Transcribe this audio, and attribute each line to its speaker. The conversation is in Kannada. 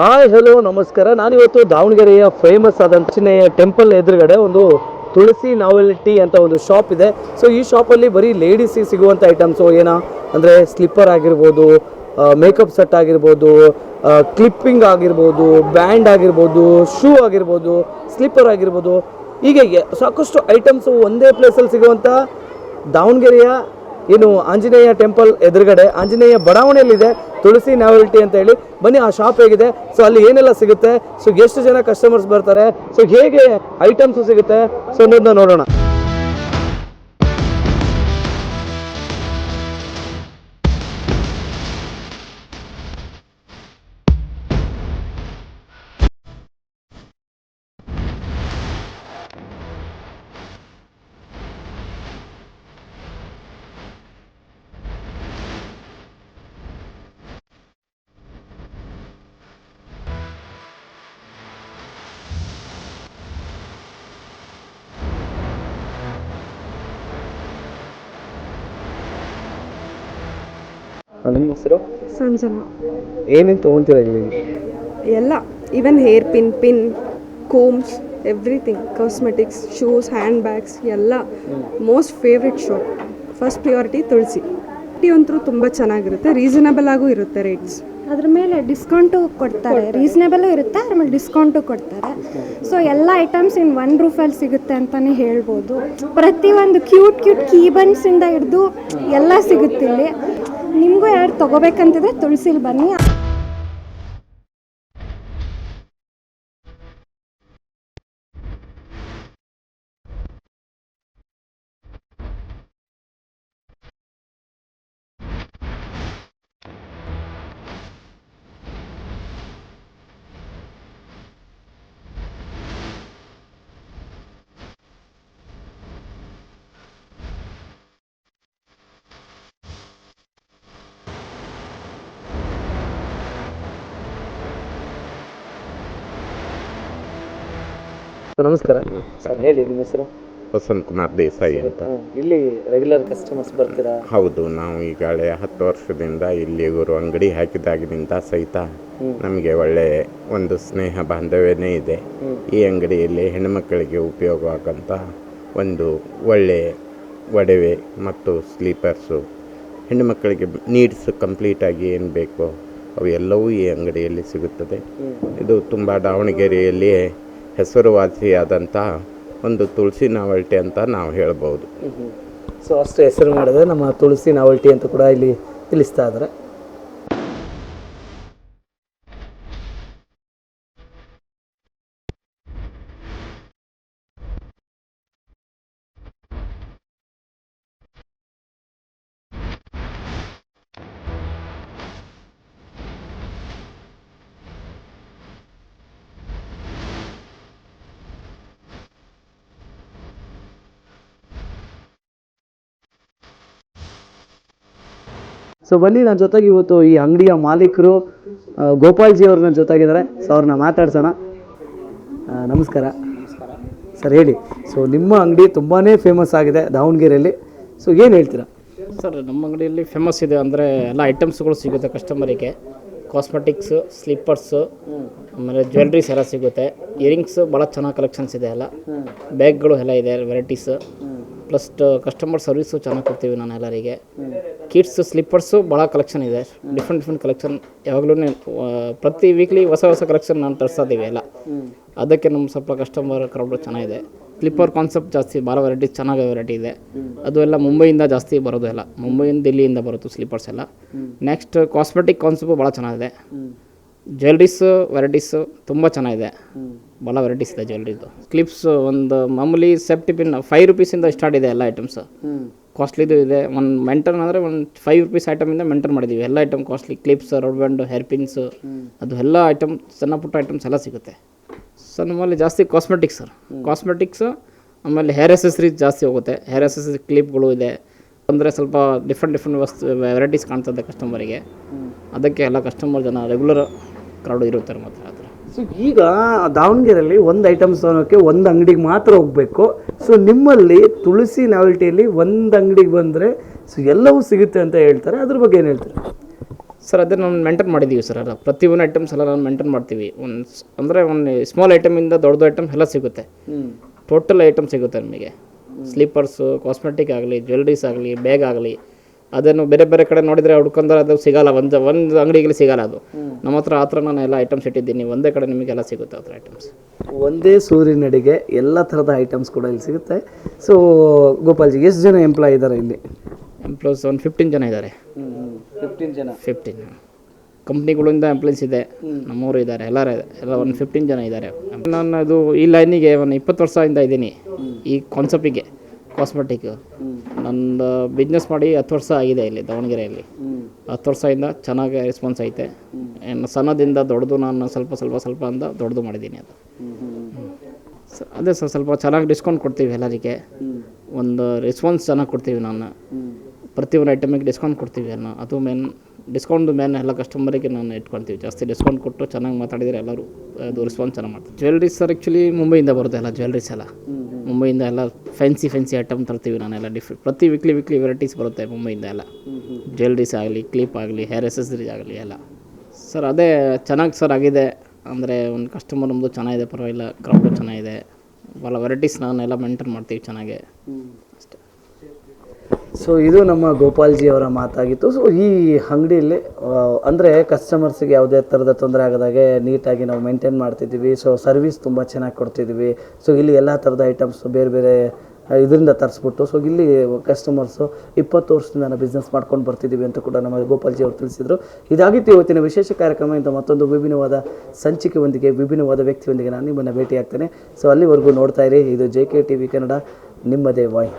Speaker 1: ಹಾಯ್ ಹಲೋ ನಮಸ್ಕಾರ. ನಾನಿವತ್ತು ದಾವಣಗೆರೆಯ ಫೇಮಸ್ ಆದ ಚಿನ್ನೆಯ ಟೆಂಪಲ್ ಎದುರುಗಡೆ ಒಂದು ತುಳಸಿ ನಾವೆಲಿಟಿ ಅಂತ ಒಂದು ಶಾಪ್ ಇದೆ. ಸೊ ಈ ಶಾಪಲ್ಲಿ ಬರೀ ಲೇಡೀಸಿಗೆ ಸಿಗುವಂಥ ಐಟಮ್ಸು ಏನೋ? ಅಂದರೆ ಸ್ಲಿಪ್ಪರ್ ಆಗಿರ್ಬೋದು ಮೇಕಪ್ ಸೆಟ್ ಆಗಿರ್ಬೋದು ಕ್ಲಿಪ್ಪಿಂಗ್ ಆಗಿರ್ಬೋದು ಬ್ಯಾಂಡ್ ಆಗಿರ್ಬೋದು ಶೂ ಆಗಿರ್ಬೋದು ಸ್ಲಿಪ್ಪರ್ ಆಗಿರ್ಬೋದು. ಹೀಗೆ ಸಾಕಷ್ಟು ಐಟಮ್ಸು ಒಂದೇ ಪ್ಲೇಸಲ್ಲಿ ಸಿಗುವಂಥ ದಾವಣಗೆರೆಯ, ಏನು, ಆಂಜನೇಯ ಟೆಂಪಲ್ ಎದುರುಗಡೆ, ಆಂಜನೇಯ ಬಡಾವಣೆಯಲ್ಲಿದೆ. ತುಳಸಿ ನಾವೆಲ್ಟಿ ಅಂತ ಹೇಳಿ ಬನ್ನಿ, ಆ ಶಾಪ್ ಹೇಗಿದೆ. ಸೊ ಅಲ್ಲಿ ಏನೆಲ್ಲ ಸಿಗುತ್ತೆ? ಸೊ ಎಷ್ಟು ಜನ ಕಸ್ಟಮರ್ಸ್ ಬರ್ತಾರೆ? ಸೊ ಹೇಗೆ ಐಟಮ್ಸ್ ಸಿಗುತ್ತೆ? ಸೊ ಅನ್ನೋದನ್ನ ನೋಡೋಣ. ನಿಮ್ಮ ಹೆಸರು?
Speaker 2: ಸಂಜನಾ.
Speaker 1: ಏನೇನು ತೊಗೊತೀರಾ ಇಲ್ಲಿ?
Speaker 2: ಎಲ್ಲ. Even hair pin pin combs everything cosmetics shoes hand bags ಎಲ್ಲ most favourite shop first priority Tulasi. T ಅಂತೂ ತುಂಬ ಚೆನ್ನಾಗಿರುತ್ತೆ. ರೀಸನಬಲ್ ಆಗೂ ಇರುತ್ತೆ ರೇಟ್ಸ್
Speaker 3: ಅದ್ರ ಮೇಲೆ ಡಿಸ್ಕೌಂಟು ಕೊಡ್ತಾರೆ. ರೀಸನೇಬಲು ಇರುತ್ತೆ ಅದ್ರ ಮೇಲೆ ಡಿಸ್ಕೌಂಟು ಕೊಡ್ತಾರೆ. ಸೊ ಎಲ್ಲ ಐಟಮ್ಸ್ ಇನ್ ಒನ್ ರೂಫಲ್ಲಿ ಸಿಗುತ್ತೆ ಅಂತಲೇ ಹೇಳ್ಬೋದು. ಪ್ರತಿಯೊಂದು ಕ್ಯೂಟ್ ಕ್ಯೂಟ್ ಕೀಬನ್ಸಿಂದ ಹಿಡಿದು ಎಲ್ಲ ಸಿಗುತ್ತೆ ಇಲ್ಲಿ. ನಿಮಗೂ ಯಾರು ತೊಗೋಬೇಕಂತಿದ್ರೆ ತುಳಸಿಲಿ ಬನ್ನಿ
Speaker 1: ಸೊ ನಮಸ್ಕಾರ. ಸರ್ ಹೇಳಿ ನಿಮ್ಮ ಹೆಸರು?
Speaker 4: ವಸಂತ್ ಕುಮಾರ್ ದೇಸಾಯಿ ಅಂತ.
Speaker 1: ಇಲ್ಲಿ ರೆಗ್ಯುಲರ್ ಕಸ್ಟಮರ್ಸ್ ಬರ್ತೀರಾ?
Speaker 4: ಹೌದು ನಾವು ಈಗಾಗಲೇ ಹತ್ತು ವರ್ಷದಿಂದ ಇಲ್ಲಿ ಇವರು ಅಂಗಡಿ ಹಾಕಿದಾಗಿನಿಂದ ಸಹಿತ ನಮಗೆ ಒಳ್ಳೆ ಒಂದು ಸ್ನೇಹ ಬಾಂಧವ್ಯನೇ ಇದೆ. ಈ ಅಂಗಡಿಯಲ್ಲಿ ಹೆಣ್ಣುಮಕ್ಕಳಿಗೆ ಉಪಯೋಗವಾಗಂಥ ಒಂದು ಒಳ್ಳೆ ಒಡವೆ ಮತ್ತು ಸ್ಲೀಪರ್ಸು ಹೆಣ್ಣುಮಕ್ಕಳಿಗೆ ನೀಡ್ಸ್ ಕಂಪ್ಲೀಟಾಗಿ ಏನು ಬೇಕೋ ಅವೆಲ್ಲವೂ ಎಲ್ಲವೂ ಈ ಅಂಗಡಿಯಲ್ಲಿ ಸಿಗುತ್ತದೆ. ಇದು ತುಂಬ ದಾವಣಗೆರೆಯಲ್ಲಿ ಹೆಸರುವಾಸಿಯಾದಂಥ ಒಂದು ತುಳಸಿ ನಾವಲ್ಟಿ ಅಂತ ನಾವು ಹೇಳ್ಬೋದು.
Speaker 1: ಸೊ ಅಷ್ಟು ಹೆಸರು ಮಾಡಿದ್ರೆ ನಮ್ಮ ತುಳಸಿ ನಾವಲ್ಟಿ ಅಂತ ಕೂಡ ಇಲ್ಲಿ ತಿಳಿಸ್ತಾ ಇದ್ದಾರೆ. ಸೊ ಬನ್ನಿ ನನ್ನ ಜೊತೆಗೆ ಇವತ್ತು ಈ ಅಂಗಡಿಯ ಮಾಲೀಕರು ಗೋಪಾಲ್ಜಿ ಅವ್ರು ನನ್ನ ಜೊತೆಗಿದ್ದಾರೆ. ಸೊ ಅವ್ರನ್ನ ಮಾತಾಡ್ಸೋಣ. ನಮಸ್ಕಾರ. ಸರ್, ಹೇಳಿ. ಸೊ ನಿಮ್ಮ ಅಂಗಡಿ ತುಂಬಾ ಫೇಮಸ್ ಆಗಿದೆ ದಾವಣಗೆರೆಯಲ್ಲಿ. ಸೊ ಏನು ಹೇಳ್ತೀರಾ?
Speaker 5: ಸರ್, ನಮ್ಮ ಅಂಗಡಿಯಲ್ಲಿ ಫೇಮಸ್ ಇದೆ ಅಂದರೆ ಎಲ್ಲ ಐಟಮ್ಸ್ಗಳು ಸಿಗುತ್ತೆ ಕಸ್ಟಮರಿಗೆ ಕಾಸ್ಮೆಟಿಕ್ಸು ಸ್ಲಿಪ್ಪರ್ಸು ಆಮೇಲೆ ಜ್ಯುವೆಲ್ರೀಸ್ ಎಲ್ಲ ಸಿಗುತ್ತೆ. ಇಯರಿಂಗ್ಸ್ ಭಾಳ ಚೆನ್ನಾಗಿ ಕಲೆಕ್ಷನ್ಸ್ ಇದೆ ಎಲ್ಲ. ಬ್ಯಾಗ್ಗಳು ಎಲ್ಲ ಇದೆ ವೆರೈಟೀಸು ಪ್ಲಸ್ ಕಸ್ಟಮರ್ ಸರ್ವಿಸು ಚೆನ್ನಾಗಿ ಕೊಡ್ತೀವಿ ನಾನು ಎಲ್ಲರಿಗೆ ಕಿಡ್ಸ್ ಸ್ಲಿಪ್ಪರ್ಸು ಭಾಳ ಕಲೆಕ್ಷನ್ ಇದೆ. ಡಿಫ್ರೆಂಟ್ ಡಿಫ್ರೆಂಟ್ ಕಲೆಕ್ಷನ್ ಯಾವಾಗಲೂ ಪ್ರತಿ ವೀಕ್ಲಿ ಹೊಸ ಹೊಸ ಕಲೆಕ್ಷನ್ ನಾನು ತರಿಸೋದಿವೆ ಎಲ್ಲ. ಅದಕ್ಕೆ ನಮ್ಮ ಸ್ವಲ್ಪ ಕಸ್ಟಮರ್ ಕ್ರೌಡು ಚೆನ್ನಾಗಿದೆ. ಸ್ಲಿಪ್ಪರ್ ಕಾನ್ಸೆಪ್ಟ್ ಜಾಸ್ತಿ, ಭಾಳ ವೆರೈಟಿ ಚೆನ್ನಾಗಿ ವೆರೈಟಿ ಇದೆ. ಅದು ಎಲ್ಲ ಮುಂಬೈಯಿಂದ ಜಾಸ್ತಿ ಬರೋದು ಎಲ್ಲ. ಮುಂಬೈಯಿಂದ ದಿಲ್ಲಿಯಿಂದ ಬರುತ್ತೆ ಸ್ಲಿಪ್ಪರ್ಸ್ ಎಲ್ಲ. ನೆಕ್ಸ್ಟ್ ಕಾಸ್ಮೆಟಿಕ್ ಕಾನ್ಸೆಪ್ಟು ಭಾಳ ಚೆನ್ನಾಗಿದೆ. ಜ್ಯುವೆಲ್ರೀಸು ವೆರೈಟೀಸು ತುಂಬ ಚೆನ್ನಾಗಿದೆ. ಭಾಳ ವೆರೈಟೀಸ್ ಇದೆ ಜ್ಯುವೆಲ್ರಿದು ಕ್ಲಿಪ್ಸ್ ಒಂದು ಮಾಮೂಲಿ ಸೆಫ್ಟಿ ಪಿನ್ ಫೈವ್ ರುಪೀಸಿಂದ ಸ್ಟಾರ್ಟ್ ಇದೆ ಎಲ್ಲ ಐಟಮ್ಸ್ ಕಾಸ್ಟ್ಲಿದು ಇದೆ ಒಂದು ಮೆಂಟನ್ ಅಂದರೆ ಒಂದು ಫೈವ್ ರುಪೀಸ್ ಐಟಮಿಂದ ಮೆಂಟನ್ ಮಾಡಿದ್ದೀವಿ ಎಲ್ಲ item costly clips round band hair pins ಅದು ಎಲ್ಲ ಐಟಮ್ ಸಣ್ಣ ಪುಟ್ಟ ಐಟಮ್ಸ್ ಎಲ್ಲ ಸಿಗುತ್ತೆ. ಸರ್ ನಮ್ಮಲ್ಲಿ ಜಾಸ್ತಿ ಕಾಸ್ಮೆಟಿಕ್ಸ್ ಸರ್ ಕಾಸ್ಮೆಟಿಕ್ಸ್ ಆಮೇಲೆ ಹೇರ್ ಎಸೆಸರೀಸ್ ಜಾಸ್ತಿ ಹೋಗುತ್ತೆ. ಹೇರ್ ಎಸೆಸರಿ ಕ್ಲಿಪ್ಗಳು ಇದೆ. ಅಂದರೆ ಸ್ವಲ್ಪ ಡಿಫ್ರೆಂಟ್ ಡಿಫ್ರೆಂಟ್ ವಸ್ತು ವೆರೈಟೀಸ್ ಕಾಣ್ತದೆ ಕಸ್ಟಮರಿಗೆ ಅದಕ್ಕೆ ಎಲ್ಲ ಕಸ್ಟಮರ್ ಜನ ರೆಗ್ಯುಲರ್ ಕ್ರೌಡ್ ಇರುತ್ತಾರೆ ಮಾತ್ರ ಥರ
Speaker 1: ಸೊ ಈಗ ದಾವಣಗೆರೆಯಲ್ಲಿ ಒಂದು ಐಟಮ್ಸ್ ತಗೋಕ್ಕೆ ಒಂದು ಅಂಗಡಿಗೆ ಮಾತ್ರ ಹೋಗಬೇಕು. ಸೊ ನಿಮ್ಮಲ್ಲಿ ತುಳಸಿ ನಾವೆಲ್ಟಿಯಲ್ಲಿ ಒಂದು ಅಂಗಡಿಗೆ ಬಂದರೆ ಸೊ ಎಲ್ಲವೂ ಸಿಗುತ್ತೆ ಅಂತ ಹೇಳ್ತಾರೆ. ಅದ್ರ ಬಗ್ಗೆ ಏನು ಹೇಳ್ತಾರೆ?
Speaker 5: ಸರ್ ಅದೇ ನಾವು ಮೇಂಟೈನ್ ಮಾಡಿದ್ದೀವಿ ಸರ್ ಅದು ಪ್ರತಿ ಒಂದು ಐಟಮ್ಸ್ ಎಲ್ಲ ನಾವು ಮೇಂಟೈನ್ ಮಾಡ್ತೀವಿ. ಒಂದು ಅಂದರೆ ಒಂದು ಸ್ಮಾಲ್ ಐಟಮಿಂದ ದೊಡ್ಡ ಐಟಮ್ ಎಲ್ಲ ಸಿಗುತ್ತೆ. ಟೋಟಲ್ ಐಟಮ್ ಸಿಗುತ್ತೆ ನಮಗೆ. ಸ್ಲೀಪರ್ಸು ಕಾಸ್ಮೆಟಿಕ್ ಆಗಲಿ ಜ್ಯುವೆಲ್ರೀಸ್ ಆಗಲಿ ಬ್ಯಾಗ್ ಆಗಲಿ. ಅದನ್ನು ಬೇರೆ ಬೇರೆ ಕಡೆ ನೋಡಿದರೆ ಹುಡ್ಕೊಂಡ್ರೆ ಅದು ಸಿಗಲ್ಲ. ಒಂದು ಒಂದು ಅಂಗಡಿಗೆ ಸಿಗಲ್ಲ ಅದು. ನಮ್ಮ ಹತ್ರ ಆ ಥರ ನಾನು ಎಲ್ಲ ಐಟಮ್ಸ್ ಇಟ್ಟಿದ್ದೀನಿ. ಒಂದೇ ಕಡೆ ನಿಮಗೆಲ್ಲ ಸಿಗುತ್ತೆ ಆ ಥರ ಐಟಮ್ಸ್
Speaker 1: ಒಂದೇ ಸೂರ್ಯನಡಿಗೆ ಎಲ್ಲ ಥರದ ಐಟಮ್ಸ್ ಕೂಡ ಇಲ್ಲಿ ಸಿಗುತ್ತೆ. ಸೊ ಗೋಪಾಲ್ಜಿ ಎಷ್ಟು ಜನ ಎಂಪ್ಲಾಯ್ ಇದ್ದಾರೆ ಇಲ್ಲಿ?
Speaker 5: ಎಂಪ್ಲಾಯ್ಸ್ ಒಂದು ಫಿಫ್ಟೀನ್ ಜನ ಇದ್ದಾರೆ.
Speaker 1: ಫಿಫ್ಟೀನ್ ಜನ.
Speaker 5: ಫಿಫ್ಟೀನ್ ಕಂಪ್ನಿಗಳಿಂದ ಎಂಪ್ಲಾಯ್ಸ್ ಇದೆ. ನಮ್ಮವರು ಇದ್ದಾರೆ. ಎಲ್ಲರ ಎಲ್ಲ ಒಂದು ಫಿಫ್ಟೀನ್ ಜನ ಇದ್ದಾರೆ. ನಾನು ಅದು ಈ ಲೈನಿಗೆ ಒಂದು ಇಪ್ಪತ್ತು ವರ್ಷದಿಂದ ಇದ್ದೀನಿ. ಈ ಕಾನ್ಸೆಪ್ಟಿಗೆ ಕಾಸ್ಮೆಟಿಕ್ ನಂದು ಬಿಸ್ನೆಸ್ ಮಾಡಿ ಹತ್ತು ವರ್ಷ ಆಗಿದೆ ಇಲ್ಲಿ ದಾವಣಗೆರೆಯಲ್ಲಿ. ಹತ್ತು ವರ್ಷದಿಂದ ಚೆನ್ನಾಗಿ ರೆಸ್ಪಾನ್ಸ್ ಐತೆ. ಇನ್ನು ಸಣ್ಣದಿಂದ ದೊಡ್ಡದು ನಾನು ಸ್ವಲ್ಪ ಸ್ವಲ್ಪ ಸ್ವಲ್ಪ ಅಂತ ದೊಡ್ಡದು ಮಾಡಿದ್ದೀನಿ ಅದು. ಅದೇ ಸರ್ ಸ್ವಲ್ಪ ಚೆನ್ನಾಗಿ ಡಿಸ್ಕೌಂಟ್ ಕೊಡ್ತೀವಿ ಎಲ್ಲರಿಗೆ. ಒಂದು ರೆಸ್ಪಾನ್ಸ್ ಚೆನ್ನಾಗಿ ಕೊಡ್ತೀವಿ ನಾನು. ಪ್ರತಿಯೊಂದು ಐಟಮಿಗೆ ಡಿಸ್ಕೌಂಟ್ ಕೊಡ್ತೀವಿ ಅನ್ನೋ ಅದು ಮೇನ್ ಡಿಸ್ಕೌಂಟ್ ಮೇನ್ ಎಲ್ಲ ಕಸ್ಟಮರಿಗೆ ನಾನು ಇಟ್ಕೊಳ್ತೀವಿ. ಜಾಸ್ತಿ ಡಿಸ್ಕೌಂಟ್ ಕೊಟ್ಟು ಚೆನ್ನಾಗಿ ಮಾತಾಡಿದರೆ ಎಲ್ಲರೂ ಅದು ರೆಸ್ಪಾನ್ಸ್ ಚೆನ್ನಾಗಿ ಮಾಡ್ತಾರೆ ಜ್ಯುವೆಲ್ರೀಸ್ ಸರ್ ಆ್ಯಕ್ಚುಲಿ ಮುಂಬೈಯಿಂದ ಬರುತ್ತೆ ಎಲ್ಲ ಜ್ಯುವೆಲ್ರೀಸ್ ಎಲ್ಲ. ಮುಂಬೈಯಿಂದ ಎಲ್ಲ ಫ್ಯಾನ್ಸಿ ಫ್ಯಾನ್ಸಿ ಐಟಮ್ ತರ್ತೀವಿ ನಾನೆಲ್ಲ ಡಿಫ್ರೆಂಟ್ ಪ್ರತಿ ವೀಕ್ಲಿ ವೀಕ್ಲಿ ವೆರೈಟೀಸ್ ಬರುತ್ತೆ ಮುಂಬೈಯಿಂದ ಎಲ್ಲ. ಜ್ಯುವೆಲ್ರೀಸ್ ಆಗಲಿ ಕ್ಲಿಪ್ ಆಗಲಿ ಹೇರ್ ಎಸೆಸರೀಸ್ ಆಗಲಿ ಎಲ್ಲ. ಸರ್ ಅದೇ ಚೆನ್ನಾಗಿ ಸರ್ ಆಗಿದೆ. ಅಂದರೆ ಒಂದು ಕಸ್ಟಮರ್ ನಮ್ಮದು ಚೆನ್ನಾಗಿದೆ ಪರವಾಗಿಲ್ಲ. ಕ್ರೌಡು ಚೆನ್ನಾಗಿದೆ. ಭಾಳ ವೆರೈಟೀಸ್ ನಾನೆಲ್ಲ ಮೇಂಟೈನ್ ಮಾಡ್ತೀವಿ ಚೆನ್ನಾಗೆ.
Speaker 1: ಸೊ ಇದು ನಮ್ಮ ಗೋಪಾಲ್ಜಿ ಅವರ ಮಾತಾಗಿತ್ತು. ಸೊ ಈ ಅಂಗಡಿಯಲ್ಲಿ ಅಂದರೆ ಕಸ್ಟಮರ್ಸಿಗೆ ಯಾವುದೇ ಥರದ ತೊಂದರೆ ಆಗದಾಗೆ ನೀಟಾಗಿ ನಾವು ಮೇಂಟೈನ್ ಮಾಡ್ತಿದ್ದೀವಿ. ಸೊ ಸರ್ವಿಸ್ ತುಂಬ ಚೆನ್ನಾಗಿ ಕೊಡ್ತಿದ್ದೀವಿ. ಸೊ ಇಲ್ಲಿ ಎಲ್ಲ ಥರದ ಐಟಮ್ಸ್ ಬೇರೆ ಬೇರೆ ಇದರಿಂದ ತರಿಸ್ಬಿಟ್ಟು ಸೊ ಇಲ್ಲಿ ಕಸ್ಟಮರ್ಸು ಇಪ್ಪತ್ತು ವರ್ಷದಿಂದ ನಾನು ಬಿಸ್ನೆಸ್ ಮಾಡ್ಕೊಂಡು ಬರ್ತಿದ್ದೀವಿ ಅಂತ ಕೂಡ ನಮ್ಮ ಗೋಪಾಲ್ಜಿ ಅವರು ತಿಳಿಸಿದರು. ಇದಾಗಿತ್ತು ಇವತ್ತಿನ ವಿಶೇಷ ಕಾರ್ಯಕ್ರಮ. ಇಂಥ ಮತ್ತೊಂದು ವಿಭಿನ್ನವಾದ ಸಂಚಿಕೆಯೊಂದಿಗೆ, ವಿಭಿನ್ನವಾದ ವ್ಯಕ್ತಿಯೊಂದಿಗೆ ನಾನು ನಿಮ್ಮನ್ನು ಭೇಟಿಯಾಗ್ತೇನೆ. ಸೊ ಅಲ್ಲಿವರೆಗೂ ನೋಡ್ತಾ ಇರಿ. ಇದು J K T V Kannada ನಿಮ್ಮದೇ ವಾಯ್